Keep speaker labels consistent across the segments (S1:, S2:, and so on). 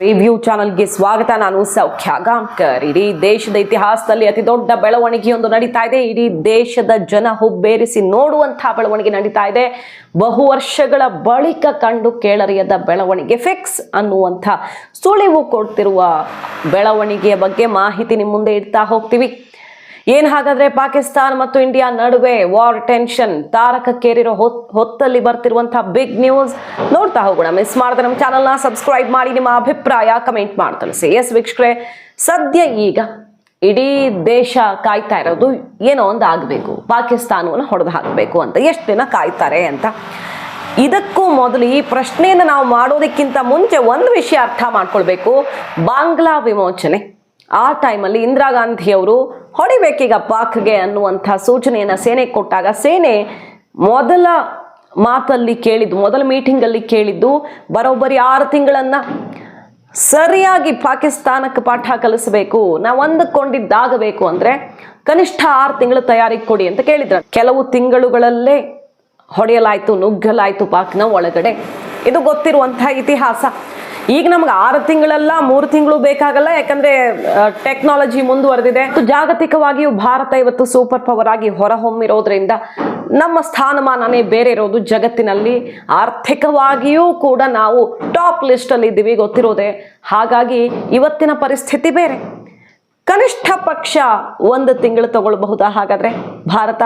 S1: Review ಚಾನಲ್ಗೆ ಸ್ವಾಗತ. ನಾನು ಸೌಖ್ಯ ಗಾಂಕರ್ ಇಡೀ ದೇಶದ ಇತಿಹಾಸದಲ್ಲಿ ಅತಿ ದೊಡ್ಡ ಬೆಳವಣಿಗೆಯೊಂದು ನಡೀತಾ ಇದೆ. ಇಡೀ ದೇಶದ ಜನ ಹುಬ್ಬೇರಿಸಿ ನೋಡುವಂತಹ ಬೆಳವಣಿಗೆ ನಡೀತಾ ಇದೆ. ಬಹು ವರ್ಷಗಳ ಬಳಿಕ ಕಂಡು ಕೇಳರಿಯದ ಬೆಳವಣಿಗೆ ಫಿಕ್ಸ್ ಅನ್ನುವಂಥ ಸುಳಿವು ಕೊಡ್ತಿರುವ ಬೆಳವಣಿಗೆಯ ಬಗ್ಗೆ ಮಾಹಿತಿ ನಿಮ್ಮ ಮುಂದೆ ಇಡ್ತಾ ಹೋಗ್ತೀವಿ. ಏನ್ ಹಾಗಾದ್ರೆ ಪಾಕಿಸ್ತಾನ ಮತ್ತು ಇಂಡಿಯಾ ನಡುವೆ ವಾರ್ ಟೆನ್ಷನ್ ತಾರಕಕ್ಕೇರಿರೋ ಹೊತ್, ಹೊತ್ತಲ್ಲಿ ಬರ್ತಿರುವಂತಹ ಬಿಗ್ ನ್ಯೂಸ್ ನೋಡ್ತಾ ಹೋಗೋಣ. ಮಿಸ್ ಮಾಡಿದ್ರೆ ನಮ್ಮ ಚಾನಲ್ನ ಸಬ್ಸ್ಕ್ರೈಬ್ ಮಾಡಿ, ನಿಮ್ಮ ಅಭಿಪ್ರಾಯ ಕಮೆಂಟ್ ಮಾಡಿ ಸಿ ಎಸ್ ವೀಕ್ಷಕರೇ, ಸದ್ಯ ಈಗ ಇಡೀ ದೇಶ ಕಾಯ್ತಾ ಇರೋದು ಏನೋ ಒಂದು ಆಗಬೇಕು. ಪಾಕಿಸ್ತಾನವನ್ನು ಹೊಡೆದು ಹಾಕಬೇಕು ಅಂತ. ಎಷ್ಟು ದಿನ ಕಾಯ್ತಾರೆ ಅಂತ. ಇದಕ್ಕೂ ಮೊದಲು ಈ ಪ್ರಶ್ನೆಯನ್ನು ನಾವು ಮಾಡೋದಕ್ಕಿಂತ ಮುಂಚೆ ಒಂದು ವಿಷಯ ಅರ್ಥ ಮಾಡ್ಕೊಳ್ಬೇಕು. ಬಾಂಗ್ಲಾ ವಿಮೋಚನೆ. ಆ ಟೈಮಲ್ಲಿ ಇಂದಿರಾ ಗಾಂಧಿಯವರು ಹೊಡಿಬೇಕೀಗ ಪಾಕ್ಗೆ ಅನ್ನುವಂಥ ಸೂಚನೆಯನ್ನು ಸೇನೆ ಕೊಟ್ಟಾಗ ಸೇನೆ ಮೊದಲ ಮಾತಲ್ಲಿ ಕೇಳಿದ್ದು, ಮೊದಲ ಮೀಟಿಂಗಲ್ಲಿ ಕೇಳಿದ್ದು, ಬರೋಬ್ಬರಿ ಆರು ತಿಂಗಳನ್ನ ಸರಿಯಾಗಿ ಪಾಕಿಸ್ತಾನಕ್ಕೆ ಪಾಠ ಕಲಿಸಬೇಕು, ನಾವು ಅಂದುಕೊಂಡಿದ್ದಾಗಬೇಕು ಅಂದ್ರೆ ಕನಿಷ್ಠ ಆರು ತಿಂಗಳು ತಯಾರಿ ಕೊಡಿ ಅಂತ ಕೇಳಿದ್ರು. ಕೆಲವು ತಿಂಗಳುಗಳಲ್ಲೇ ಹೊಡೆಯಲಾಯಿತು, ನುಗ್ಗಲಾಯಿತು ಪಾಕ್ನ ಒಳಗಡೆ. ಇದು ಗೊತ್ತಿರುವಂಥ ಇತಿಹಾಸ. ಈಗ ನಮ್ಗೆ ಆರು ತಿಂಗಳಲ್ಲ, ಮೂರು ತಿಂಗಳು ಬೇಕಾಗಲ್ಲ, ಯಾಕಂದ್ರೆ ಟೆಕ್ನಾಲಜಿ ಮುಂದುವರೆದಿದೆ. ಜಾಗತಿಕವಾಗಿಯೂ ಭಾರತ ಇವತ್ತು ಸೂಪರ್ ಪವರ್ ಆಗಿ ಹೊರಹೊಮ್ಮಿರೋದ್ರಿಂದ ನಮ್ಮ ಸ್ಥಾನಮಾನನೇ ಬೇರೆ ಇರೋದು ಜಗತ್ತಿನಲ್ಲಿ. ಆರ್ಥಿಕವಾಗಿಯೂ ಕೂಡ ನಾವು ಟಾಪ್ ಲಿಸ್ಟಲ್ಲಿ ಇದ್ದೀವಿ, ಗೊತ್ತಿರೋದೆ. ಹಾಗಾಗಿ ಇವತ್ತಿನ ಪರಿಸ್ಥಿತಿ ಬೇರೆ. ಕನಿಷ್ಠ ಪಕ್ಷ ಒಂದು ತಿಂಗಳು ತಗೊಳ್ಬಹುದಾ ಹಾಗಾದ್ರೆ? ಭಾರತ?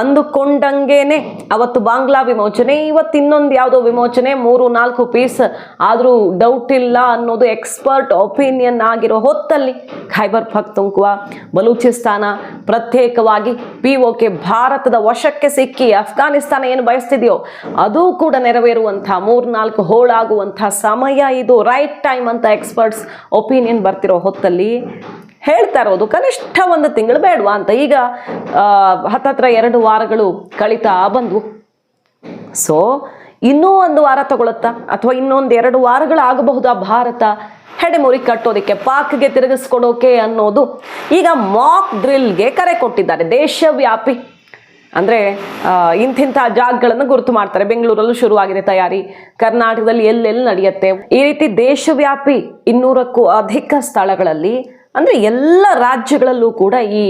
S1: ಅಂದುಕೊಂಡಂಗೇನೆ ಅವತ್ತು ಬಾಂಗ್ಲಾ ವಿಮೋಚನೆ, ಇವತ್ತು ಇನ್ನೊಂದು ಯಾವುದೋ ವಿಮೋಚನೆ, ಮೂರು, ನಾಲ್ಕು ಪೀಸ್, ಆದರೂ ಡೌಟ್ ಇಲ್ಲ ಅನ್ನೋದು ಎಕ್ಸ್ಪರ್ಟ್ ಒಪಿನಿಯನ್ ಆಗಿರೋ ಹೊತ್ತಲ್ಲಿ ಖೈಬರ್ ಪಖ್ತುಂಕ್ವಾ ಬಲೂಚಿಸ್ತಾನ ಪ್ರತ್ಯೇಕವಾಗಿ ಪಿ ಓಕೆ ಭಾರತದ ವಶಕ್ಕೆ ಸಿಕ್ಕಿ ಅಫ್ಘಾನಿಸ್ತಾನ ಏನು ಬಯಸ್ತಿದೆಯೋ ಅದು ಕೂಡ ನೆರವೇರುವಂಥ ಮೂರ್ನಾಲ್ಕು ಹೋಳಾಗುವಂಥ ಸಮಯ ಇದು ರೈಟ್ ಟೈಮ್ ಅಂತ ಎಕ್ಸ್ಪರ್ಟ್ಸ್ ಒಪಿನಿಯನ್ ಬರ್ತಿರೋ ಹೊತ್ತಲ್ಲಿ ಹೇಳ್ತಾ ಇರೋದು, ಕನಿಷ್ಠ ಒಂದು ತಿಂಗಳು ಬೇಡವಾ ಅಂತ. ಈಗ ಹತ್ತತ್ರ ಎರಡು ವಾರಗಳು ಕಳೀತಾ ಬಂದವು. ಸೊ ಇನ್ನೂ ಒಂದು ವಾರ ತಗೊಳುತ್ತಾ? ಅಥವಾ ಇನ್ನೊಂದು ಎರಡು ವಾರಗಳು ಆಗಬಹುದಾ ಭಾರತ? ಹೆಡೆಮುರಿ ಕಟ್ಟೋದಕ್ಕೆ, ಪಾಕ್ಗೆ ತಿರುಗಿಸ್ಕೊಡೋಕೆ ಅನ್ನೋದು ಈಗ ಮಾಕ್ ಡ್ರಿಲ್ಗೆ ಕರೆ ಕೊಟ್ಟಿದ್ದಾರೆ ದೇಶವ್ಯಾಪಿ. ಅಂದರೆ ಇಂತಿಂಥ ಜಾಗಗಳನ್ನು ಗುರುತು ಮಾಡ್ತಾರೆ. ಬೆಂಗಳೂರಲ್ಲೂ ಶುರುವಾಗಿದೆ ತಯಾರಿ. ಕರ್ನಾಟಕದಲ್ಲಿ ಎಲ್ಲೆಲ್ಲಿ ನಡೆಯುತ್ತೆ? ಈ ರೀತಿ ದೇಶವ್ಯಾಪಿ ಇನ್ನೂರಕ್ಕೂ ಅಧಿಕ ಸ್ಥಳಗಳಲ್ಲಿ ಅಂದರೆ ಎಲ್ಲ ರಾಜ್ಯಗಳಲ್ಲೂ ಕೂಡ ಈ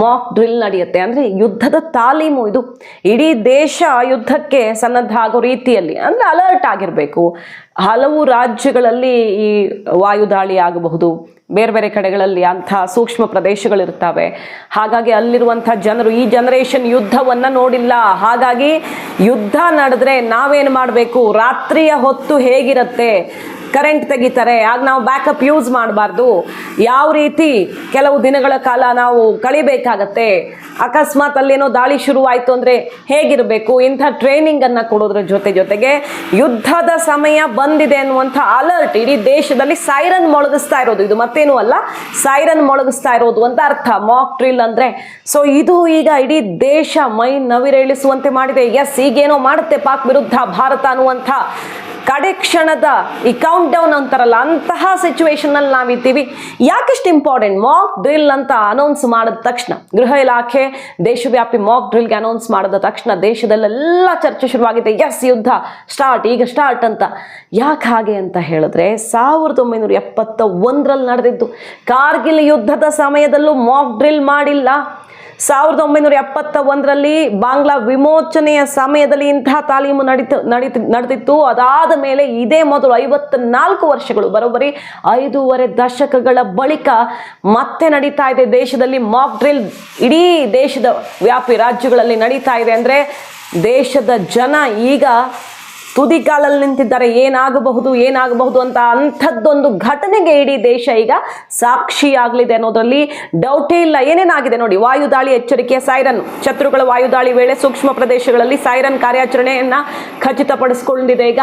S1: ಮಾಕ್ ಡ್ರಿಲ್ ನಡೆಯುತ್ತೆ. ಅಂದರೆ ಯುದ್ಧದ ತಾಲೀಮು ಇದು. ಇಡೀ ದೇಶ ಯುದ್ಧಕ್ಕೆ ಸನ್ನದ್ಧ ಆಗೋ ರೀತಿಯಲ್ಲಿ, ಅಂದರೆ ಅಲರ್ಟ್ ಆಗಿರಬೇಕು. ಹಲವು ರಾಜ್ಯಗಳಲ್ಲಿ ಈ ವಾಯುದಾಳಿ ಆಗಬಹುದು. ಬೇರೆ ಬೇರೆ ಕಡೆಗಳಲ್ಲಿ ಅಂಥ ಸೂಕ್ಷ್ಮ ಪ್ರದೇಶಗಳಿರ್ತವೆ ಹಾಗಾಗಿ ಅಲ್ಲಿರುವಂಥ ಜನರು ಈ ಜನರೇಷನ್ ಯುದ್ಧವನ್ನು ನೋಡಿಲ್ಲ. ಹಾಗಾಗಿ ಯುದ್ಧ ನಡೆದ್ರೆ ನಾವೇನು ಮಾಡಬೇಕು? ರಾತ್ರಿಯ ಹೊತ್ತು ಹೇಗಿರುತ್ತೆ? ಕರೆಂಟ್ ತೆಗಿತಾರೆ ಆಗ ನಾವು ಬ್ಯಾಕಪ್ ಯೂಸ್ ಮಾಡಬಾರ್ದು. ಯಾವ ರೀತಿ ಕೆಲವು ದಿನಗಳ ಕಾಲ ನಾವು ಕಳಿಬೇಕಾಗತ್ತೆ ಅಕಸ್ಮಾತ್ ಅಲ್ಲೇನೋ ದಾಳಿ ಶುರುವಾಯಿತು ಅಂದರೆ ಹೇಗಿರಬೇಕು? ಇಂಥ ಟ್ರೈನಿಂಗನ್ನು ಕೊಡೋದ್ರ ಜೊತೆ ಜೊತೆಗೆ ಯುದ್ಧದ ಸಮಯ ಬಂದಿದೆ ಅನ್ನುವಂಥ ಅಲರ್ಟ್ ಇಡೀ ದೇಶದಲ್ಲಿ ಸೈರನ್ ಮೊಳಗಿಸ್ತಾ ಇರೋದು. ಇದು ಮತ್ತೇನು ಅಲ್ಲ ಸೈರನ್ ಮೊಳಗಿಸ್ತಾ ಇರೋದು ಅಂತ ಅರ್ಥ. ಮಾಕ್ ಡ್ರಿಲ್ ಅಂದರೆ ಸೊ ಇದು ಈಗ ಇಡೀ ದೇಶ ಮೈ ನವಿರೇಳಿಸುವಂತೆ ಮಾಡಿದೆ. ಎಸ್ ಈಗೇನೋ ಮಾಡುತ್ತೆ ಪಾಕ್ ವಿರುದ್ಧ ಭಾರತ ಅನ್ನುವಂಥ ಕಡೆ ಕ್ಷಣದ ಈ ಕೌಂಟ್ ಡೌನ್ ಅಂತಾರಲ್ಲ, ಅಂತಹ ಸಿಚುವೇಶನ್ನಲ್ಲಿ ನಾವಿದ್ದೀವಿ. ಯಾಕೆಷ್ಟು ಇಂಪಾರ್ಟೆಂಟ್ ಮಾಕ್ ಡ್ರಿಲ್ ಅಂತ ಅನೌನ್ಸ್ ಮಾಡಿದ ತಕ್ಷಣ ಗೃಹ ಇಲಾಖೆ ದೇಶವ್ಯಾಪಿ ಮಾಕ್ ಡ್ರಿಲ್ಗೆ ಅನೌನ್ಸ್ ಮಾಡಿದ ತಕ್ಷಣ ದೇಶದಲ್ಲೆಲ್ಲ ಚರ್ಚೆ ಶುರುವಾಗಿದೆ. ಎಸ್ ಯುದ್ಧ ಸ್ಟಾರ್ಟ್ ಈಗ ಸ್ಟಾರ್ಟ್ ಅಂತ. ಯಾಕೆ ಹಾಗೆ ಅಂತ ಹೇಳಿದ್ರೆ ಸಾವಿರದ ಒಂಬೈನೂರ ಎಪ್ಪತ್ತ ಒಂದರಲ್ಲಿ ನಡೆದಿದ್ದು. ಕಾರ್ಗಿಲ್ ಯುದ್ಧದ ಸಮಯದಲ್ಲೂ ಮಾಕ್ ಡ್ರಿಲ್ ಮಾಡಿಲ್ಲ. ಸಾವಿರದ ಒಂಬೈನೂರ ಎಪ್ಪತ್ತ ಒಂದರಲ್ಲಿ ಬಾಂಗ್ಲಾ ವಿಮೋಚನೆಯ ಸಮಯದಲ್ಲಿ ಇಂತಹ ತಾಲೀಮು ನಡೀತು, ನಡೀತಿ, ನಡೆದಿತ್ತು. ಅದಾದ ಮೇಲೆ ಇದೇ ಮೊದಲು ಐವತ್ತ ನಾಲ್ಕು ವರ್ಷಗಳು, ಬರೋಬ್ಬರಿ ಐದೂವರೆ ದಶಕಗಳ ಬಳಿಕ ಮತ್ತೆ ನಡೀತಾ ಇದೆ. ದೇಶದಲ್ಲಿ ಮಾಕ್ ಡ್ರಿಲ್ ಇಡೀ ದೇಶದ ವ್ಯಾಪಿ ರಾಜ್ಯಗಳಲ್ಲಿ ನಡೀತಾ ಇದೆ. ಅಂದರೆ ದೇಶದ ಜನ ಈಗ ತುದಿಗಾಲಲ್ಲಿ ನಿಂತಿದ್ದಾರೆ. ಏನಾಗಬಹುದು ಏನಾಗಬಹುದು ಅಂತ ಅಂಥದ್ದೊಂದು ಘಟನೆಗೆ ಇಡೀ ದೇಶ ಈಗ ಸಾಕ್ಷಿಯಾಗಲಿದೆ ಅನ್ನೋದರಲ್ಲಿ ಡೌಟೇ ಇಲ್ಲ. ಏನೇನಾಗಿದೆ ನೋಡಿ, ವಾಯುದಾಳಿ ಎಚ್ಚರಿಕೆಯ ಸೈರನ್ ಶತ್ರುಗಳ ವಾಯುದಾಳಿ ವೇಳೆ ಸೂಕ್ಷ್ಮ ಪ್ರದೇಶಗಳಲ್ಲಿ ಸೈರನ್ ಕಾರ್ಯಾಚರಣೆಯನ್ನ ಖಚಿತಪಡಿಸಿಕೊಂಡಿದೆ. ಈಗ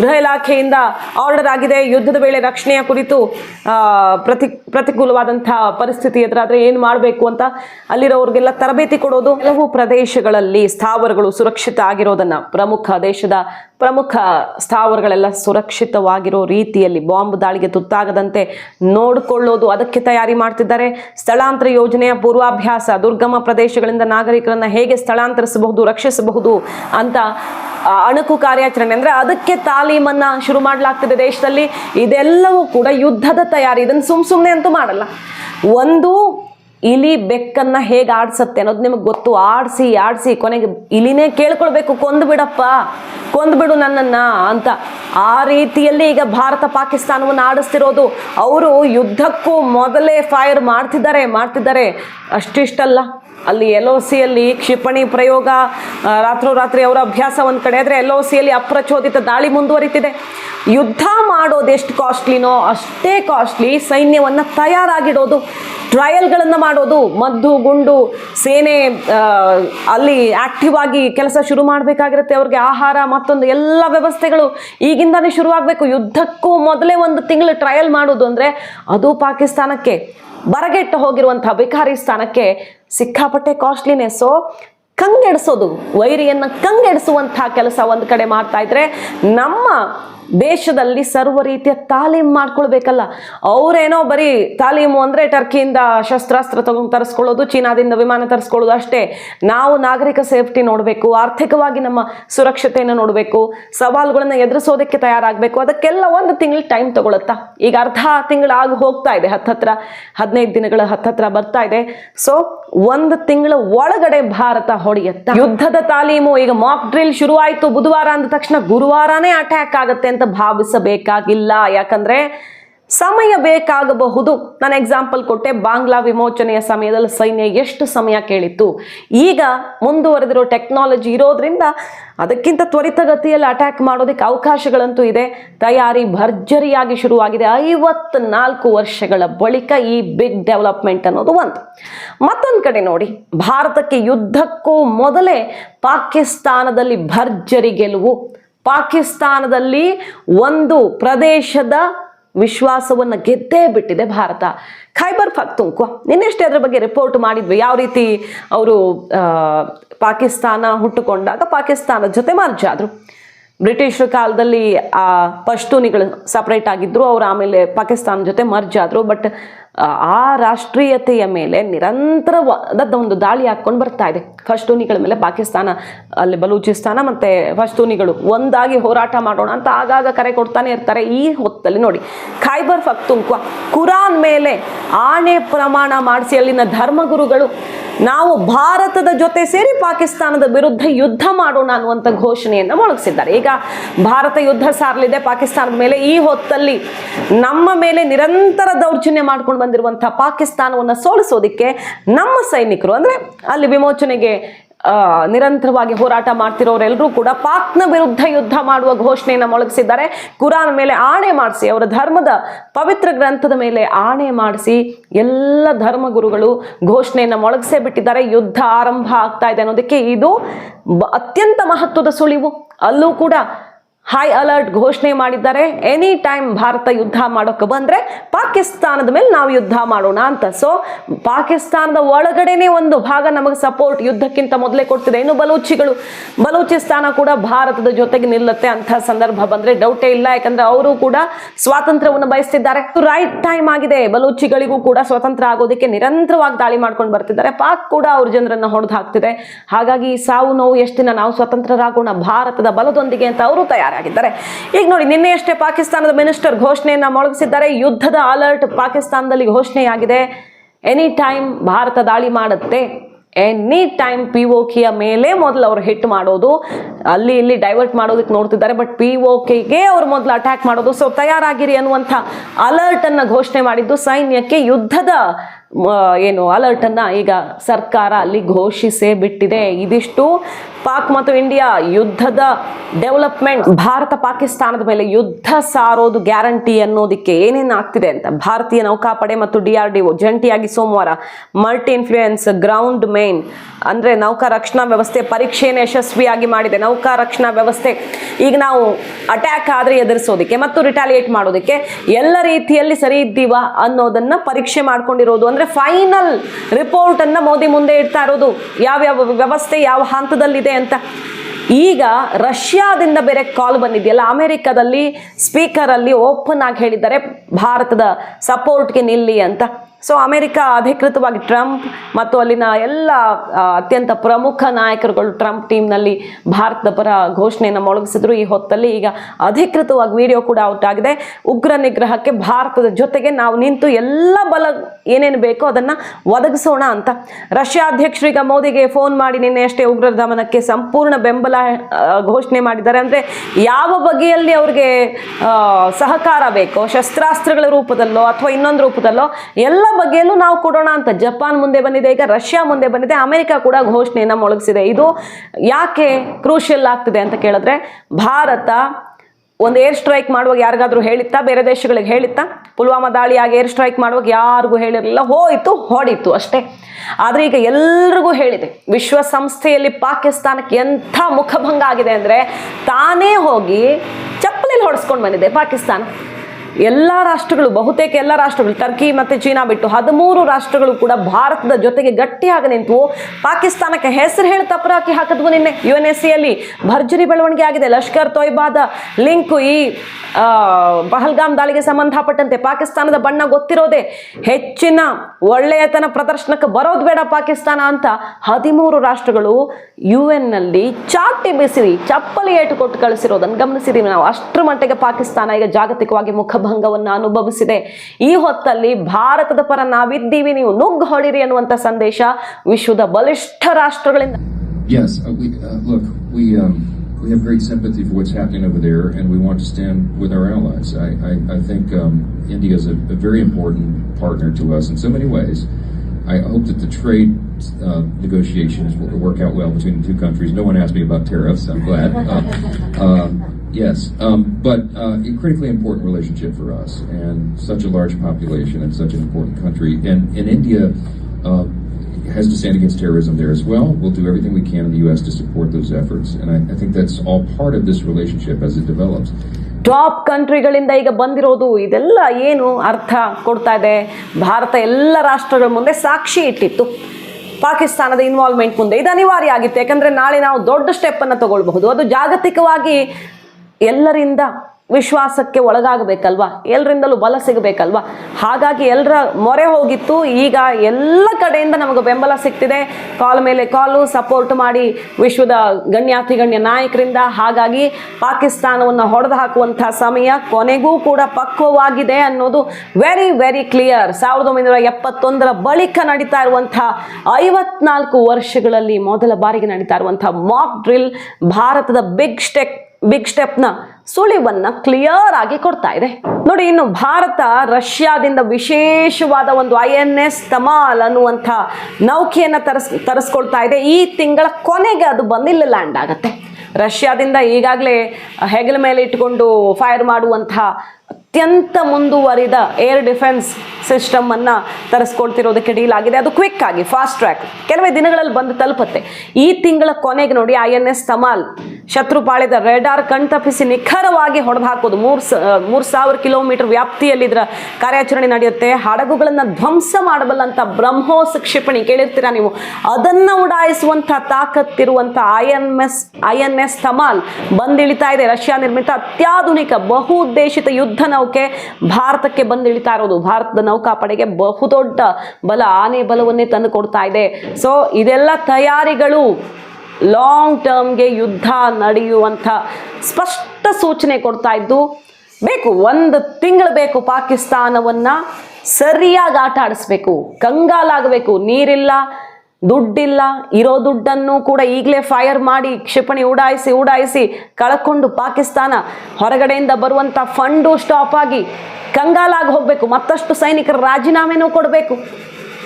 S1: ಗೃಹ ಇಲಾಖೆಯಿಂದ ಆರ್ಡರ್ ಆಗಿದೆ. ಯುದ್ಧದ ವೇಳೆ ರಕ್ಷಣೆಯ ಕುರಿತು ಪ್ರತಿ, ಪ್ರತಿಕೂಲವಾದಂತಹ ಪರಿಸ್ಥಿತಿ ಎದುರಾದ್ರೆ ಏನು ಮಾಡಬೇಕು ಅಂತ ಅಲ್ಲಿರೋರಿಗೆಲ್ಲ ತರಬೇತಿ ಕೊಡೋದು. ಕೆಲವು ಪ್ರದೇಶಗಳಲ್ಲಿ ಸ್ಥಾವರಗಳು ಸುರಕ್ಷಿತ ಆಗಿರೋದನ್ನ, ಪ್ರಮುಖ ದೇಶದ ಪ್ರಮುಖ ಸ್ಥಾವರಗಳೆಲ್ಲ ಸುರಕ್ಷಿತವಾಗಿರೋ ರೀತಿಯಲ್ಲಿ ಬಾಂಬ್ ದಾಳಿಗೆ ತುತ್ತಾಗದಂತೆ ನೋಡಿಕೊಳ್ಳೋದು ಅದಕ್ಕೆ ತಯಾರಿ ಮಾಡ್ತಿದ್ದಾರೆ. ಸ್ಥಳಾಂತರ ಯೋಜನೆಯ ಪೂರ್ವಾಭ್ಯಾಸ, ದುರ್ಗಮ ಪ್ರದೇಶಗಳಿಂದ ನಾಗರಿಕರನ್ನು ಹೇಗೆ ಸ್ಥಳಾಂತರಿಸಬಹುದು, ರಕ್ಷಿಸಬಹುದು ಅಂತ ಅಣಕು ಕಾರ್ಯಾಚರಣೆ ಅಂದ್ರೆ ಅದಕ್ಕೆ ತಾಲೀಮನ್ನ ಶುರು ಮಾಡಲಾಗ್ತಿದೆ ದೇಶದಲ್ಲಿ. ಇದೆಲ್ಲವೂ ಕೂಡ ಯುದ್ಧದ ತಯಾರಿ. ಇದನ್ನು ಸುಮ್ ಸುಮ್ಮನೆ ಅಂತೂ ಮಾಡಲ್ಲ. ಒಂದು ಇಲಿ ಬೆಕ್ಕನ್ನ ಹೇಗೆ ಆಡ್ಸತ್ತೆ ಅನ್ನೋದು ನಿಮಗೆ ಗೊತ್ತು. ಆಡಿಸಿ ಆಡಿಸಿ ಕೊನೆಗೆ ಇಲಿನೇ ಕೇಳ್ಕೊಳ್ಬೇಕು. ಕೊಂದು ಬಿಡಪ್ಪ, ಕೊಂದು ಬಿಡು ನನ್ನನ್ನ ಅಂತ. ಆ ರೀತಿಯಲ್ಲಿ ಈಗ ಭಾರತ ಪಾಕಿಸ್ತಾನವನ್ನು ಆಡಿಸ್ತಿರೋದು. ಅವರು ಯುದ್ಧಕ್ಕೂ ಮೊದಲೇ ಫೈರ್ ಮಾಡ್ತಿದ್ದಾರೆ ಮಾಡ್ತಿದ್ದಾರೆ. ಅಷ್ಟಿಷ್ಟಲ್ಲ. ಅಲ್ಲಿ ಎಲ್ ಒ ಸಿಯಲ್ಲಿ ಕ್ಷಿಪಣಿ ಪ್ರಯೋಗ ರಾತ್ರೋರಾತ್ರಿ ಅವರ ಅಭ್ಯಾಸ ಒಂದು ಕಡೆ. ಆದರೆ ಎಲ್ ಒ ಸಿಯಲ್ಲಿ ಅಪ್ರಚೋದಿತ ದಾಳಿ ಮುಂದುವರಿತಿದೆ. ಯುದ್ಧ ಮಾಡೋದು ಎಷ್ಟು ಕಾಸ್ಟ್ಲಿನೋ ಅಷ್ಟೇ ಕಾಸ್ಟ್ಲಿ ಸೈನ್ಯವನ್ನು ತಯಾರಾಗಿಡೋದು. ಟ್ರಯಲ್ಗಳನ್ನು ಮಾಡೋದು, ಮದ್ದು, ಗುಂಡು, ಸೇನೆ ಅಲ್ಲಿ ಆಕ್ಟಿವ್ ಆಗಿ ಕೆಲಸ ಶುರು ಮಾಡಬೇಕಾಗಿರುತ್ತೆ. ಅವ್ರಿಗೆ ಆಹಾರ, ಮತ್ತೊಂದು ಎಲ್ಲ ವ್ಯವಸ್ಥೆಗಳು ಈಗಿಂದಾನೇ ಶುರುವಾಗಬೇಕು. ಯುದ್ಧಕ್ಕೂ ಮೊದಲೇ ಒಂದು ತಿಂಗಳು ಟ್ರಯಲ್ ಮಾಡೋದು ಅಂದರೆ ಅದು ಪಾಕಿಸ್ತಾನಕ್ಕೆ ಬರಗೆಟ್ಟು ಹೋಗಿರುವಂಥ ಬಿಕಾರಿ ಸ್ಥಾನಕ್ಕೆ ಸಿಕ್ಕಾಪಟ್ಟೆ ಕಾಸ್ಟ್ಲಿನೆಸ್ಸು ಕಂಗೆಡಿಸೋದು, ವೈರಿಯನ್ನು ಕಂಗೆಡಿಸುವಂಥ ಕೆಲಸ ಒಂದು ಕಡೆ ಮಾಡ್ತಾ ಇದ್ರೆ ನಮ್ಮ ದೇಶದಲ್ಲಿ ಸರ್ವ ರೀತಿಯ ತಾಲೀಮ್ ಮಾಡ್ಕೊಳ್ಬೇಕಲ್ಲ. ಅವರೇನೋ ಬರೀ ತಾಲೀಮು ಅಂದರೆ ಟರ್ಕಿಯಿಂದ ಶಸ್ತ್ರಾಸ್ತ್ರ ತಗೊಂಡು ತರಿಸ್ಕೊಳ್ಳೋದು, ಚೀನಾದಿಂದ ವಿಮಾನ ತರಿಸ್ಕೊಳ್ಳೋದು ಅಷ್ಟೇ. ನಾವು ನಾಗರಿಕ ಸೇಫ್ಟಿ ನೋಡಬೇಕು, ಆರ್ಥಿಕವಾಗಿ ನಮ್ಮ ಸುರಕ್ಷತೆಯನ್ನು ನೋಡಬೇಕು, ಸವಾಲುಗಳನ್ನು ಎದುರಿಸೋದಕ್ಕೆ ತಯಾರಾಗಬೇಕು. ಅದಕ್ಕೆಲ್ಲ ಒಂದು ತಿಂಗಳು ಟೈಮ್ ತಗೊಳುತ್ತಾ. ಈಗ ಅರ್ಧ ತಿಂಗಳು ಆಗಿ ಹೋಗ್ತಾ ಇದೆ ಹತ್ತತ್ರ ಹದಿನೈದು ದಿನಗಳ ಹತ್ತತ್ರ ಬರ್ತಾ ಇದೆ. ಸೊ ಒಂದು ತಿಂಗಳ ಒಳಗಡೆ ಭಾರತ ಹೊಡೆಯುತ್ತಾ? ಯುದ್ಧದ ತಾಲೀಮು, ಈಗ ಮಾಕ್ ಡ್ರಿಲ್ ಶುರುವಾಯಿತು ಬುಧವಾರ ಅಂದ ತಕ್ಷಣ ಗುರುವಾರನೇ ಅಟ್ಯಾಕ್ ಆಗುತ್ತೆ ಅಂತ ಭಾವಿಸಬೇಕಾಗಿಲ್ಲ. ಯಾಕಂದ್ರೆ ಸಮಯ ಬೇಕಾಗಬಹುದು. ನಾನು ಎಕ್ಸಾಂಪಲ್ ಕೊಟ್ಟೆ, ಬಾಂಗ್ಲಾ ವಿಮೋಚನೆಯ ಸಮಯದಲ್ಲಿ ಸೈನ್ಯ ಎಷ್ಟು ಸಮಯ ಕೇಳಿತ್ತು. ಈಗ ಮುಂದುವರೆದಿರೋ ಟೆಕ್ನಾಲಜಿ ಇರೋದ್ರಿಂದ ಅದಕ್ಕಿಂತ ತ್ವರಿತಗತಿಯಲ್ಲಿ ಅಟ್ಯಾಕ್ ಮಾಡೋದಕ್ಕೆ ಅವಕಾಶಗಳಂತೂ ಇದೆ. ತಯಾರಿ ಭರ್ಜರಿಯಾಗಿ ಶುರುವಾಗಿದೆ. ಐವತ್ನಾಲ್ಕು ವರ್ಷಗಳ ಬಳಿಕ ಈ ಬಿಗ್ ಡೆವಲಪ್ಮೆಂಟ್ ಅನ್ನೋದು ಒಂದು ಮತ್ತೊಂದು ಕಡೆ ನೋಡಿ, ಭಾರತಕ್ಕೆ ಯುದ್ಧಕ್ಕೂ ಮೊದಲೇ ಪಾಕಿಸ್ತಾನದಲ್ಲಿ ಭರ್ಜರಿ ಗೆಲುವು. ಪಾಕಿಸ್ತಾನದಲ್ಲಿ ಒಂದು ಪ್ರದೇಶದ ವಿಶ್ವಾಸವನ್ನು ಗೆದ್ದೇ ಬಿಟ್ಟಿದೆ ಭಾರತ. ಖೈಬರ್ ಫಕ್ತುಂಕ್ವಾ ನಿನ್ನೆಷ್ಟೇ ಅದರ ಬಗ್ಗೆ ರಿಪೋರ್ಟ್ ಮಾಡಿದ್ವಿ. ಯಾವ ರೀತಿ ಅವರು ಪಾಕಿಸ್ತಾನ ಹುಟ್ಟುಕೊಂಡಾಗ ಪಾಕಿಸ್ತಾನದ ಜೊತೆ ಮರ್ಜ್ ಆದರು. ಬ್ರಿಟಿಷರ ಕಾಲದಲ್ಲಿ ಆ ಪಶ್ತೂನಿಗಳು ಸಪ್ರೇಟ್ ಆಗಿದ್ರು. ಅವರು ಆಮೇಲೆ ಪಾಕಿಸ್ತಾನ ಜೊತೆ ಮರ್ಜ್ ಆದರು. ಬಟ್ ಆ ರಾಷ್ಟ್ರೀಯತೆಯ ಮೇಲೆ ನಿರಂತರವಾದ ಒಂದು ದಾಳಿ ಹಾಕ್ಕೊಂಡು ಬರ್ತಾ ಇದೆ. ಫಸ್ಟೂನಿಗಳ ಮೇಲೆ ಪಾಕಿಸ್ತಾನ, ಅಲ್ಲಿ ಬಲೂಚಿಸ್ತಾನ ಮತ್ತು ಫಸ್ಟೂನಿಗಳು ಒಂದಾಗಿ ಹೋರಾಟ ಮಾಡೋಣ ಅಂತ ಆಗಾಗ ಕರೆ ಕೊಡ್ತಾನೆ ಇರ್ತಾರೆ ಈ ಹೊತ್ತಲ್ಲಿ ನೋಡಿ. ಖೈಬರ್ ಫಕ್ತುಂಕ್ವ, ಕುರಾನ್ ಮೇಲೆ ಆಣೆ ಪ್ರಮಾಣ ಮಾಡಿಸಿ ಅಲ್ಲಿನ ಧರ್ಮಗುರುಗಳು, ನಾವು ಭಾರತದ ಜೊತೆ ಸೇರಿ ಪಾಕಿಸ್ತಾನದ ವಿರುದ್ಧ ಯುದ್ಧ ಮಾಡೋಣ ಅನ್ನುವಂಥ ಘೋಷಣೆಯನ್ನು ಮೊಳಗಿಸಿದ್ದಾರೆ. ಈಗ ಭಾರತ ಯುದ್ಧ ಸಾರಲಿದೆ, ಪಾಕಿಸ್ತಾನದ ಮೇಲೆ ಈ ಹೊತ್ತಲ್ಲಿ ನಮ್ಮ ಮೇಲೆ ನಿರಂತರ ದೌರ್ಜನ್ಯ ಮಾಡ್ಕೊಂಡು ಬಂದಿರುವಂತಹ ಪಾಕಿಸ್ತಾನವನ್ನು ಸೋಲಿಸೋದಕ್ಕೆ ನಮ್ಮ ಸೈನಿಕರು, ಅಂದ್ರೆ ಅಲ್ಲಿ ವಿಮೋಚನೆಗೆ ನಿರಂತರವಾಗಿ ಹೋರಾಟ ಮಾಡ್ತಿರೋರೆಲ್ಲರೂ ಕೂಡ ಪಾಕ್ನ ವಿರುದ್ಧ ಯುದ್ಧ ಮಾಡುವ ಘೋಷಣೆಯನ್ನು ಮೊಳಗಿಸಿದ್ದಾರೆ. ಕುರಾನ್ ಮೇಲೆ ಆಣೆ ಮಾಡಿಸಿ, ಅವರ ಧರ್ಮದ ಪವಿತ್ರ ಗ್ರಂಥದ ಮೇಲೆ ಆಣೆ ಮಾಡಿಸಿ ಎಲ್ಲ ಧರ್ಮಗುರುಗಳು ಘೋಷಣೆಯನ್ನು ಮೊಳಗಿಸೇ ಬಿಟ್ಟಿದ್ದಾರೆ. ಯುದ್ಧ ಆರಂಭ ಆಗ್ತಾ ಇದೆ ಅನ್ನೋದಕ್ಕೆ ಇದು ಅತ್ಯಂತ ಮಹತ್ವದ ಸುಳಿವು. ಅಲ್ಲೂ ಕೂಡ ಹೈ ಅಲರ್ಟ್ ಘೋಷಣೆ ಮಾಡಿದ್ದಾರೆ. ಎನಿ ಟೈಮ್ ಭಾರತ ಯುದ್ಧ ಮಾಡೋಕೆ ಬಂದರೆ ಪಾಕಿಸ್ತಾನದ ಮೇಲೆ ನಾವು ಯುದ್ಧ ಮಾಡೋಣ ಅಂತ. ಸೊ ಪಾಕಿಸ್ತಾನದ ಒಳಗಡೆನೆ ಒಂದು ಭಾಗ ನಮಗೆ ಸಪೋರ್ಟ್ ಯುದ್ಧಕ್ಕಿಂತ ಮೊದಲೇ ಕೊಡ್ತಿದೆ. ಇನ್ನು ಬಲೂಚಿಗಳು ಬಲೂಚಿಸ್ತಾನ ಕೂಡ ಭಾರತದ ಜೊತೆಗೆ ನಿಲ್ಲುತ್ತೆ ಅಂತ ಸಂದರ್ಭ ಬಂದರೆ ಡೌಟೇ ಇಲ್ಲ. ಯಾಕಂದ್ರೆ ಅವರು ಕೂಡ ಸ್ವಾತಂತ್ರ್ಯವನ್ನು ಬಯಸ್ತಿದ್ದಾರೆ. ರೈಟ್ ಟೈಮ್ ಆಗಿದೆ. ಬಲೂಚಿಗಳಿಗೂ ಕೂಡ ಸ್ವತಂತ್ರ ಆಗೋದಕ್ಕೆ ನಿರಂತರವಾಗಿ ದಾಳಿ ಮಾಡ್ಕೊಂಡು ಬರ್ತಿದ್ದಾರೆ. ಪಾಕ್ ಕೂಡ ಅವ್ರ ಜನರನ್ನು ಹೊಡೆದು ಹಾಕ್ತಿದೆ. ಹಾಗಾಗಿ ಸಾವು ನೋವು ಎಷ್ಟು ದಿನ ನಾವು ಸ್ವತಂತ್ರರಾಗೋಣ ಭಾರತದ ಬಲದೊಂದಿಗೆ ಅಂತ ಅವರು ತಯಾರಾಗಿದ್ದಾರೆ ಈಗ ನೋಡಿ, ನಿನ್ನೆಯಷ್ಟೇ ಪಾಕಿಸ್ತಾನದ ಮಿನಿಸ್ಟರ್ ಘೋಷಣೆಯನ್ನು ಮೊಳಗಿಸಿದ್ದಾರೆ. ಯುದ್ಧದ ಅಲರ್ಟ್ ಪಾಕಿಸ್ತಾನದಲ್ಲಿ ಘೋಷಣೆಯಾಗಿದೆ. ಎನಿ ಟೈಮ್ ಭಾರತ ದಾಳಿ ಮಾಡುತ್ತೆ ಎನಿ ಟೈಮ್ ಪಿ ಓ ಕೆಯ ಮೇಲೆ ಮೊದಲು ಅವರು ಹಿಟ್ ಮಾಡೋದು, ಅಲ್ಲಿ ಇಲ್ಲಿ ಡೈವರ್ಟ್ ಮಾಡೋದಕ್ಕೆ ನೋಡ್ತಿದ್ದಾರೆ ಬಟ್ ಪಿ ಓ ಕೆಗೆ ಅವರು ಮೊದಲು ಅಟ್ಯಾಕ್ ಮಾಡೋದು. ಸೊ ತಯಾರಾಗಿರಿ ಅನ್ನುವಂಥ ಅಲರ್ಟನ್ನು ಘೋಷಣೆ ಮಾಡಿದ್ದು ಸೈನ್ಯಕ್ಕೆ. ಯುದ್ಧದ ಏನು ಅಲರ್ಟನ್ನು ಈಗ ಸರ್ಕಾರ ಅಲ್ಲಿ ಘೋಷಿಸೇ ಬಿಟ್ಟಿದೆ ಇದಿಷ್ಟು ಪಾಕ್ ಮತ್ತು ಇಂಡಿಯಾ ಯುದ್ಧದ ಡೆವಲಪ್ಮೆಂಟ್ ಭಾರತ ಪಾಕಿಸ್ತಾನದ ಮೇಲೆ ಯುದ್ಧ ಸಾರೋದು ಗ್ಯಾರಂಟಿ ಅನ್ನೋದಕ್ಕೆ ಏನೇನು ಆಗ್ತಿದೆ ಅಂತ ಭಾರತೀಯ ನೌಕಾಪಡೆ ಮತ್ತು ಡಿ ಆರ್ ಡಿ ಒ ಜಂಟಿಯಾಗಿ ಸೋಮವಾರ ಮಲ್ಟಿ ಇನ್ಫ್ಲೂಯೆನ್ಸ್ ಗ್ರೌಂಡ್ ಮೇನ್ ಅಂದರೆ ನೌಕಾ ರಕ್ಷಣಾ ವ್ಯವಸ್ಥೆ ಪರೀಕ್ಷೆಯನ್ನು ಯಶಸ್ವಿಯಾಗಿ ಮಾಡಿದೆ. ನೌಕಾ ರಕ್ಷಣಾ ವ್ಯವಸ್ಥೆ ಈಗ ನಾವು ಅಟ್ಯಾಕ್ ಆದರೆ ಎದುರಿಸೋದಕ್ಕೆ ಮತ್ತು ರಿಟಾಲಿಯೇಟ್ ಮಾಡೋದಕ್ಕೆ ಎಲ್ಲ ರೀತಿಯಲ್ಲಿ ಸರಿ ಇದ್ದೀವಾ ಅನ್ನೋದನ್ನು ಪರೀಕ್ಷೆ ಮಾಡ್ಕೊಂಡಿರೋದು. ಫೈನಲ್ ರಿಪೋರ್ಟ್ ಅನ್ನ ಮೋದಿ ಮುಂದೆ ಇಡ್ತಾ ಇರೋದು. ಯಾವ್ಯಾವ ವ್ಯವಸ್ಥೆ ಯಾವ ಹಂತದಲ್ಲಿದೆ ಅಂತ. ಈಗ ರಷ್ಯಾದಿಂದ ಬೇರೆ ಕಾಲ್ ಬಂದಿದೆಯಲ್ಲ, ಅಮೆರಿಕದಲ್ಲಿ ಸ್ಪೀಕರ್ ಅಲ್ಲಿ ಓಪನ್ ಆಗಿ ಹೇಳಿದ್ದಾರೆ, ಭಾರತದ ಸಪೋರ್ಟ್ಗೆ ನಿಲ್ಲಿ ಅಂತ. ಸೊ ಅಮೆರಿಕ ಅಧಿಕೃತವಾಗಿ ಟ್ರಂಪ್ ಮತ್ತು ಅಲ್ಲಿನ ಎಲ್ಲ ಅತ್ಯಂತ ಪ್ರಮುಖ ನಾಯಕರುಗಳು ಟ್ರಂಪ್ ಟೀಮ್ನಲ್ಲಿ ಭಾರತದ ಪರ ಘೋಷಣೆಯನ್ನು ಮೊಳಗಿಸಿದ್ರು. ಈ ಹೊತ್ತಲ್ಲಿ ಈಗ ಅಧಿಕೃತವಾಗಿ ವಿಡಿಯೋ ಕೂಡ ಔಟ್ ಆಗಿದೆ. ಉಗ್ರ ನಿಗ್ರಹಕ್ಕೆ ಭಾರತದ ಜೊತೆಗೆ ನಾವು ನಿಂತು ಎಲ್ಲ ಬಲ ಏನೇನು ಬೇಕೋ ಅದನ್ನು ಒದಗಿಸೋಣ ಅಂತ. ರಷ್ಯಾ ಅಧ್ಯಕ್ಷರೀಗ ಮೋದಿಗೆ ಫೋನ್ ಮಾಡಿ ನಿನ್ನೆ ಅಷ್ಟೇ ಉಗ್ರರ ದಮನಕ್ಕೆ ಸಂಪೂರ್ಣ ಬೆಂಬಲ ಘೋಷಣೆ ಮಾಡಿದ್ದಾರೆ. ಅಂದರೆ ಯಾವ ಬಗೆಯಲ್ಲಿ ಅವ್ರಿಗೆ ಸಹಕಾರ ಬೇಕೋ, ಶಸ್ತ್ರಾಸ್ತ್ರಗಳ ರೂಪದಲ್ಲೋ ಅಥವಾ ಇನ್ನೊಂದು ರೂಪದಲ್ಲೋ ಎಲ್ಲ ಬಗೆಯಲ್ಲೂ ನಾವು ಕೊಡೋಣ ಅಂತ ಜಪಾನ್ ಮುಂದೆ ಬಂದಿದೆ, ಈಗ ರಷ್ಯಾ ಮುಂದೆ ಬಂದಿದೆ, ಅಮೆರಿಕ ಕೂಡ ಘೋಷಣೆಯನ್ನು ಮೊಳಗಿಸಿದೆ. ಇದು ಯಾಕೆ ಕ್ರೂಷಿಯಲ್ ಆಗ್ತಿದೆ ಅಂತ ಕೇಳಿದ್ರೆ, ಭಾರತ ಒಂದು ಏರ್ ಸ್ಟ್ರೈಕ್ ಮಾಡುವಾಗ ಯಾರಿಗಾದ್ರೂ ಹೇಳಿತ್ತಾ? ಬೇರೆ ದೇಶಗಳಿಗೆ ಹೇಳಿತ್ತಾ? ಪುಲ್ವಾಮಾ ದಾಳಿಯಾಗಿ ಏರ್ ಸ್ಟ್ರೈಕ್ ಮಾಡುವಾಗ ಯಾರಿಗೂ ಹೇಳಿರಲಿಲ್ಲ. ಹೋಯಿತು, ಹೊಡಿತು ಅಷ್ಟೇ. ಆದರೆ ಈಗ ಎಲ್ರಿಗೂ ಹೇಳಿದೆ, ವಿಶ್ವಸಂಸ್ಥೆಯಲ್ಲಿ ಪಾಕಿಸ್ತಾನಕ್ಕೆ ಎಂಥ ಮುಖಭಂಗ ಆಗಿದೆ ಅಂದರೆ, ತಾನೇ ಹೋಗಿ ಚಪ್ಪಲಿಲಿ ಹೊಡೆಸ್ಕೊಂಡು ಬಂದಿದೆ ಪಾಕಿಸ್ತಾನ. ಎಲ್ಲ ರಾಷ್ಟ್ರಗಳು, ಬಹುತೇಕ ಎಲ್ಲ ರಾಷ್ಟ್ರಗಳು, ಟರ್ಕಿ ಮತ್ತು ಚೀನಾ ಬಿಟ್ಟು ಹದಿಮೂರು ರಾಷ್ಟ್ರಗಳು ಕೂಡ ಭಾರತದ ಜೊತೆಗೆ ಗಟ್ಟಿಯಾಗಿ ನಿಂತವು ಪಾಕಿಸ್ತಾನಕ್ಕೆ ಹೆಸರು ಹೇಳಿ ತಪ್ಪು ಹಾಕಿ ಹಾಕಿದ್ವು ನಿನ್ನೆ ಯು ಎನ್ ಎಸ್ ಸಿಯಲ್ಲಿ ಭರ್ಜರಿ ಬೆಳವಣಿಗೆ ಆಗಿದೆ. ಲಷ್ಕರ್ ತೊಯ್ಬಾದ ಲಿಂಕು ಈ ಪಹಲ್ಗಾಮ್ ದಾಳಿಗೆ ಸಂಬಂಧಪಟ್ಟಂತೆ ಪಾಕಿಸ್ತಾನದ ಬಣ್ಣ ಗೊತ್ತಿರೋದೇ ಹೆಚ್ಚಿನ ಒಳ್ಳೆಯತನ ಪ್ರದರ್ಶನಕ್ಕೆ ಬರೋದು ಬೇಡ ಪಾಕಿಸ್ತಾನ ಅಂತ ಹದಿಮೂರು ರಾಷ್ಟ್ರಗಳು ಯು ನಲ್ಲಿ ಚಾಟಿ ಬಿಸಿರಿ ಚಪ್ಪಲಿ ಏಟು ಕೊಟ್ಟು ಕಳಿಸಿರೋದನ್ನು ಗಮನಿಸಿದೀವಿ ನಾವು. ಅಷ್ಟರ ಮಟ್ಟಿಗೆ ಪಾಕಿಸ್ತಾನ ಈಗ ಜಾಗತಿಕವಾಗಿ ಮುಖಭಂಗವನ್ನು ಅನುಭವಿಸಿದೆ ಈ ಹೊತ್ತಲ್ಲಿ ಭಾರತದ ಪರ ನಾವಿದ್ದೀವಿ ನೀವು ನುಗ್ಗ ಹೊಡಿರಿ ಅನ್ನುವಂಥ ಸಂದೇಶ ವಿಶ್ವದ ಬಲಿಷ್ಠ ರಾಷ್ಟ್ರಗಳಿಂದ
S2: uh, uh, um, we have great sympathy for what's happening over there, and we want to stand with our allies. I, I, I think um, India is a, a very important partner to us in so many ways. I hope that the trade uh, negotiations will work out well between the two countries. No one asked me about tariffs. I'm glad. Uh, um, yes, um, but uh, a critically important relationship for us, and such a large population and such an important country. And, India. Uh, has to stand against terrorism there as well. We'll do everything we can in the U.S. to support those efforts, and I, I think that's all part of this relationship as it develops.
S1: Top ಕಂಟ್ರಿಗಳಿಂದ ಈಗ ಬಂದಿರೋದು, ಇದೆಲ್ಲ ಏನು ಅರ್ಥ ಕೊಡ್ತಾ ಇದೆ? ಭಾರತ ಎಲ್ಲ ರಾಷ್ಟ್ರಗಳ ಮುಂದೆ ಸಾಕ್ಷಿ ಇಟ್ಟಿತ್ತು. ಪಾಕಿಸ್ತಾನದ ಇನ್ವಾಲ್ವ್ಮೆಂಟ್ ಮುಂದೆ ಇದು ಅನಿವಾರ್ಯ ಆಗಿತ್ತು. ಯಾಕಂದರೆ ನಾಳೆ ನಾವು ದೊಡ್ಡ ಸ್ಟೆಪ್ಪನ್ನು ತಗೊಳ್ಬಹುದು. ಅದು ಜಾಗತಿಕವಾಗಿ ಎಲ್ಲರಿಂದ ವಿಶ್ವಾಸಕ್ಕೆ ಒಳಗಾಗಬೇಕಲ್ವಾ? ಎಲ್ಲರಿಂದಲೂ ಬಲ ಸಿಗಬೇಕಲ್ವಾ? ಹಾಗಾಗಿ ಎಲ್ಲರ ಮೊರೆ ಹೋಗಿತ್ತು. ಈಗ ಎಲ್ಲ ಕಡೆಯಿಂದ ನಮಗೆ ಬೆಂಬಲ ಸಿಗ್ತಿದೆ. ಕಾಲ್ ಮೇಲೆ ಕಾಲು ಸಪೋರ್ಟ್ ಮಾಡಿ ವಿಶ್ವದ ಗಣ್ಯಾತಿ ಗಣ್ಯ ನಾಯಕರಿಂದ. ಹಾಗಾಗಿ ಪಾಕಿಸ್ತಾನವನ್ನು ಹೊಡೆದು ಹಾಕುವಂಥ ಸಮಯ ಕೊನೆಗೂ ಕೂಡ ಪಕ್ವವಾಗಿದೆ ಅನ್ನೋದು ವೆರಿ ವೆರಿ ಕ್ಲಿಯರ್ ಸಾವಿರದ ಒಂಬೈನೂರ ಎಪ್ಪತ್ತೊಂದರ ಬಳಿಕ ನಡೀತಾ ಇರುವಂಥ ಐವತ್ನಾಲ್ಕು ವರ್ಷಗಳಲ್ಲಿ ಮೊದಲ ಬಾರಿಗೆ ನಡೀತಾ ಇರುವಂಥ ಮಾಕ್ ಡ್ರಿಲ್ ಭಾರತದ ಬಿಗ್ ಸ್ಟೆಕ್ ಬಿಗ್ ಸ್ಟೆಪ್ನ ಸುಳಿವನ್ನ ಕ್ಲಿಯರ್ ಆಗಿ ಕೊಡ್ತಾ ಇದೆ. ನೋಡಿ, ಇನ್ನು ಭಾರತ, ರಷ್ಯಾದಿಂದ ವಿಶೇಷವಾದ ಒಂದು ಐ ಎನ್ ಎಸ್ ತಮಾಲ್ ಅನ್ನುವಂಥ ನೌಕೆಯನ್ನು ತರಿಸ್, ತರಿಸ್ಕೊಳ್ತಾ ಇದೆ. ಈ ತಿಂಗಳ ಕೊನೆಗೆ ಅದು ಬಂದಿಲ್ಲ ಲ್ಯಾಂಡ್ ಆಗುತ್ತೆ. ರಷ್ಯಾದಿಂದ ಈಗಾಗಲೇ ಹೆಗಲ ಮೇಲೆ ಇಟ್ಕೊಂಡು ಫೈರ್ ಮಾಡುವಂಥ ಅತ್ಯಂತ ಮುಂದುವರಿದ ಏರ್ ಡಿಫೆನ್ಸ್ ಸಿಸ್ಟಮನ್ನು ತರಿಸ್ಕೊಳ್ತಿರೋದಕ್ಕೆ ಡೀಲ್ ಆಗಿದೆ. ಅದು ಕ್ವಿಕ್ ಆಗಿ ಫಾಸ್ಟ್ ಟ್ರ್ಯಾಕ್ ಕೆಲವೇ ದಿನಗಳಲ್ಲಿ ಬಂದು ತಲುಪುತ್ತೆ. ಈ ತಿಂಗಳ ಕೊನೆಗೆ ನೋಡಿ ಐ ಎನ್ ಎಸ್ ತಮಾಲ್, ಶತ್ರು ಪಾಳ್ಯದ ರೆಡಾರ್ ಕಣ್ತಪ್ಪಿಸಿ ನಿಖರವಾಗಿ ಹೊಡೆದು ಹಾಕೋದು ಮೂರು ಮೂರು ಸಾವಿರ ಕಿಲೋಮೀಟರ್ ವ್ಯಾಪ್ತಿಯಲ್ಲಿ ಇದರ ಕಾರ್ಯಾಚರಣೆ ನಡೆಯುತ್ತೆ. ಹಡಗುಗಳನ್ನು ಧ್ವಂಸ ಮಾಡಬಲ್ಲಂಥ ಬ್ರಹ್ಮೋಸ್ ಕ್ಷಿಪಣಿ ಕೇಳಿರ್ತೀರಾ ನೀವು? ಅದನ್ನು ಉಡಾಯಿಸುವಂಥ ತಾಕತ್ತಿರುವಂಥ I N S I N S Tamal ಬಂದಿಳಿತಾ ಇದೆ. ರಷ್ಯಾ ನಿರ್ಮಿತ ಅತ್ಯಾಧುನಿಕ ಬಹುಉದ್ದೇಶಿತ ಯುದ್ಧ ನೌಕೆ ಭಾರತಕ್ಕೆ ಬಂದು ಇಳಿತಾ ಇರೋದು. ಭಾರತದ ನೌಕಾಪಡೆಗೆ ಬಹುದೊಡ್ಡ ಬಲ, ಆನೆ ಬಲವನ್ನೇ ತಂದು ಕೊಡ್ತಾ ಇದೆ. ಸೊ ಇದೆಲ್ಲ ತಯಾರಿಗಳು ಲಾಂಗ್ ಟರ್ಮ್ಗೆ ಯುದ್ಧ ನಡೆಯುವಂಥ ಸ್ಪಷ್ಟ ಸೂಚನೆ ಕೊಡ್ತಾ ಇದ್ದು, ಬೇಕು, ಒಂದು ತಿಂಗಳು ಬೇಕು ಪಾಕಿಸ್ತಾನವನ್ನು ಸರಿಯಾಗಿ ಆಟ ಆಡಿಸ್ಬೇಕು. ಕಂಗಾಲಾಗಬೇಕು. ನೀರಿಲ್ಲ ದುಡ್ಡಿಲ್ಲ, ಇರೋ ದುಡ್ಡನ್ನು ಕೂಡ ಈಗಲೇ ಫೈರ್ ಮಾಡಿ, ಕ್ಷಿಪಣಿ ಉಡಾಯಿಸಿ ಉಡಾಯಿಸಿ ಕಳ್ಕೊಂಡು ಪಾಕಿಸ್ತಾನ ಹೊರಗಡೆಯಿಂದ ಬರುವಂಥ ಫಂಡು ಸ್ಟಾಪ್ ಆಗಿ ಕಂಗಾಲಾಗಿ ಹೋಗಬೇಕು. ಮತ್ತಷ್ಟು ಸೈನಿಕರ ರಾಜೀನಾಮೆನೂ ಕೊಡಬೇಕು.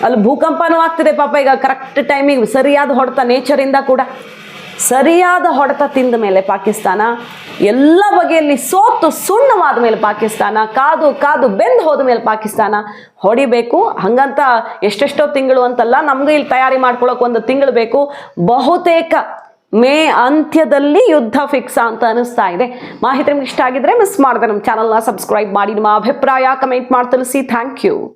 S1: ಅಲ್ಲಿ ಭೂಕಂಪನೂ ಆಗ್ತಿದೆ ಪಾಪ, ಈಗ ಕರೆಕ್ಟ್ ಟೈಮಿಗೆ ಸರಿಯಾದ ಹೊಡೆತ ನೇಚರಿಂದ ಕೂಡ. ಸರಿಯಾದ ಹೊಡೆತ ತಿಂದ ಮೇಲೆ ಪಾಕಿಸ್ತಾನ, ಎಲ್ಲ ಬಗೆಯಲ್ಲಿ ಸೋತು ಸುಣ್ಣವಾದ ಮೇಲೆ ಪಾಕಿಸ್ತಾನ, ಕಾದು ಕಾದು ಬೆಂದು ಹೋದ ಮೇಲೆ ಪಾಕಿಸ್ತಾನ ಹೊಡಿಬೇಕು. ಹಂಗಂತ ಎಷ್ಟೆಷ್ಟೋ ತಿಂಗಳು ಅಂತಲ್ಲ, ನಮ್ಗೆ ಇಲ್ಲಿ ತಯಾರಿ ಮಾಡ್ಕೊಳ್ಳೋಕೆ ಒಂದು ತಿಂಗಳು ಬೇಕು. ಬಹುತೇಕ ಮೇ ಅಂತ್ಯದಲ್ಲಿ ಯುದ್ಧ ಫಿಕ್ಸ್ ಅಂತ ಅನಿಸ್ತಾ ಇದೆ. ಮಾಹಿತಿ ನಿಮ್ಗೆ ಇಷ್ಟ ಆಗಿದ್ರೆ ಮಿಸ್ ಮಾಡಿದೆ ನಮ್ಮ ಚಾನಲ್ನ ಸಬ್ಸ್ಕ್ರೈಬ್ ಮಾಡಿ. ನಿಮ್ಮ ಅಭಿಪ್ರಾಯ ಕಮೆಂಟ್ ಮಾಡಿ ತಿಳಿಸಿ. Thank you